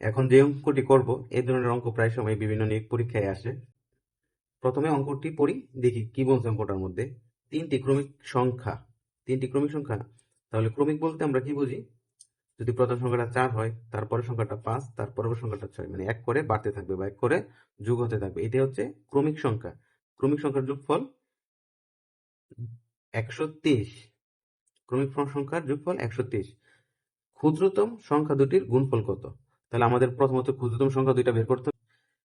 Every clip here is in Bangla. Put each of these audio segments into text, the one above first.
এখন যে অঙ্কটি করব, এই ধরনের অঙ্ক প্রায় সময় বিভিন্ন নিয়োগ পরীক্ষায় আসে। প্রথমে অঙ্কটি পড়ি, দেখি কি বলছে অঙ্কটার মধ্যে। তিনটি ক্রমিক সংখ্যা, তিনটি ক্রমিক সংখ্যা। তাহলে ক্রমিক বলতে আমরা কি বুঝি? যদি প্রথম সংখ্যাটা চার হয়, তারপরের সংখ্যাটা পাঁচ, তারপরের সংখ্যাটা ছয় মানে এক করে বাড়তে থাকবে বা এক করে যোগ হতে থাকবে। এটা হচ্ছে ক্রমিক সংখ্যা। ক্রমিক সংখ্যার যোগফল একশো তেইশ। ক্রমিক সংখ্যার যোগফল একশো তেইশ। ক্ষুদ্রতম সংখ্যা দুটির গুণফল কত? তাহলে আমাদের প্রথমত ক্ষুদ্রতম সংখ্যা দুইটা বের করতে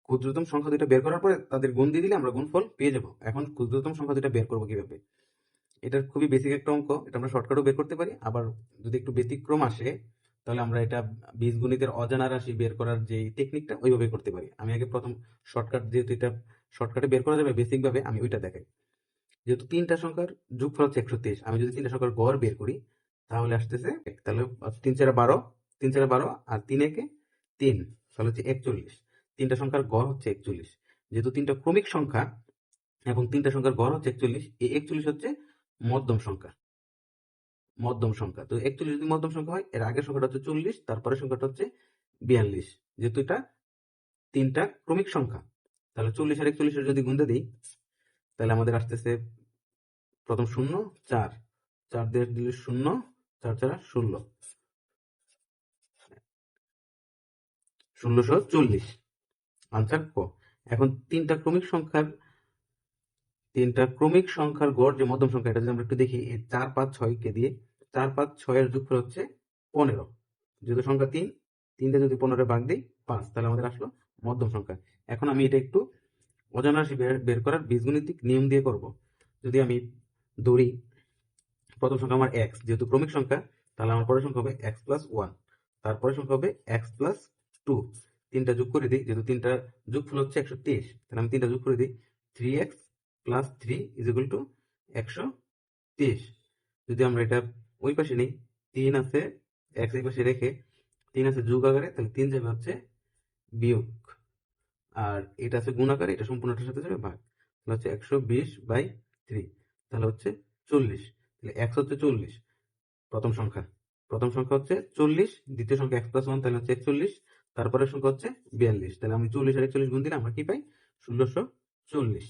ক্ষুদ্রতম সংখ্যা দুইটা বের করার পরে তাদের গুণ দিয়ে দিলে আমরা গুণফল পেয়ে যাব। এখন ক্ষুদ্রতম সংখ্যা দুইটা বের করব কীভাবে? এটা খুবই বেসিক একটা অঙ্ক, এটা আমরা শর্টকাটও বের করতে পারি। আবার যদি একটু ব্যতিক্রম আসে, তাহলে আমরা এটা বীজ বীজগণিতের অজানা রাশি বের করার যে টেকনিকটা ওইভাবে করতে পারি। আমি আগে প্রথম শর্টকাট যেহেতু এটা শর্টকাটে বের করা যাবে বেসিক ভাবে আমি ওইটা দেখাই। যেহেতু তিনটা সংখ্যার যোগফল হচ্ছে একশো তেইশ আমি যদি তিনটা সংখ্যার গড় বের করি, তাহলে আসতেছে তাহলে তিন চারে বারো, তিন চারে বারো আর তিন একে তিন, তাহলে হচ্ছে একচল্লিশ। তিনটা সংখ্যার গড় হচ্ছে একচল্লিশ। যেহেতু তিনটা ক্রমিক সংখ্যা এবং তিনটা সংখ্যার গড় হচ্ছে একচল্লিশ, এই একচল্লিশ হচ্ছে মধ্যম সংখ্যা। মধ্যম সংখ্যা। তো একচল্লিশ যদি মধ্যম সংখ্যা হয়, এর আগের সংখ্যাটা হচ্ছে চল্লিশ তারপরে সংখ্যাটা হচ্ছে বিয়াল্লিশ। যেহেতু এটা তিনটা ক্রমিক সংখ্যা, তাহলে চল্লিশ আর একচল্লিশের যদি গুণতে দিই, তাহলে আমাদের আসতেছে প্রথম শূন্য, চার। চার দিয়ে দিলে শূন্য, চার চার ষোলো। ষোলোশো চল্লিশ। আনসার ক। এখন তিনটা ক্রমিক সংখ্যার, তিনটা ক্রমিক সংখ্যার গড় যে মধ্যম সংখ্যা, এটা যদি আমরা একটু দেখি চার পাঁচ ছয় কে দিয়ে চার পাঁচ ছয়ের যোগফল হচ্ছে পনেরো। যেহেতু সংখ্যা তিন, তিনটা যদি পনেরো ভাগ দিই, পাঁচ, তাহলে আমাদের আসলো মধ্যম সংখ্যা। এখন আমি এটা একটু অজানা বের করার বীজগণিতিক নিয়ম দিয়ে করব। যদি আমি ধরি, প্রথম সংখ্যা আমার এক্স যেহেতু ক্রমিক সংখ্যা, তাহলে আমার পরের সংখ্যা হবে এক্স প্লাস ওয়ান তারপরের সংখ্যা হবে এক্স প্লাস টু তিনটা যোগ করে দিই, যেহেতু তিনটা যোগফল হচ্ছে একশো তেইশ, তাহলে আমি তিনটা যোগ করে দিই three x plus three is equal to একশো তেইশ। যদি আমরা এটা ওই পাশে নিই, তিন আছে এক্স এই পাশে রেখে তিন আছে যোগ আকারে, তাহলে তিন যাবে হচ্ছে বিয়োগ। আর এটা আছে গুণ আকারে, এটা সম্পূর্ণটার সাথে যাবে ভাগ। তাহলে হচ্ছে একশো বিশ বাই থ্রি তাহলে হচ্ছে চল্লিশ। তাহলে এক্স হচ্ছে চল্লিশ, প্রথম সংখ্যা। প্রথম সংখ্যা হচ্ছে চল্লিশ, দ্বিতীয় সংখ্যা এক্স প্লাস ওয়ান তাহলে হচ্ছে একচল্লিশ। তারপরের সংখ্যা হচ্ছে বিয়াল্লিশ। তাহলে আমি চল্লিশ আর একচল্লিশ গুণ দিলে আমরা কি পাই? ষোলোশো চল্লিশ।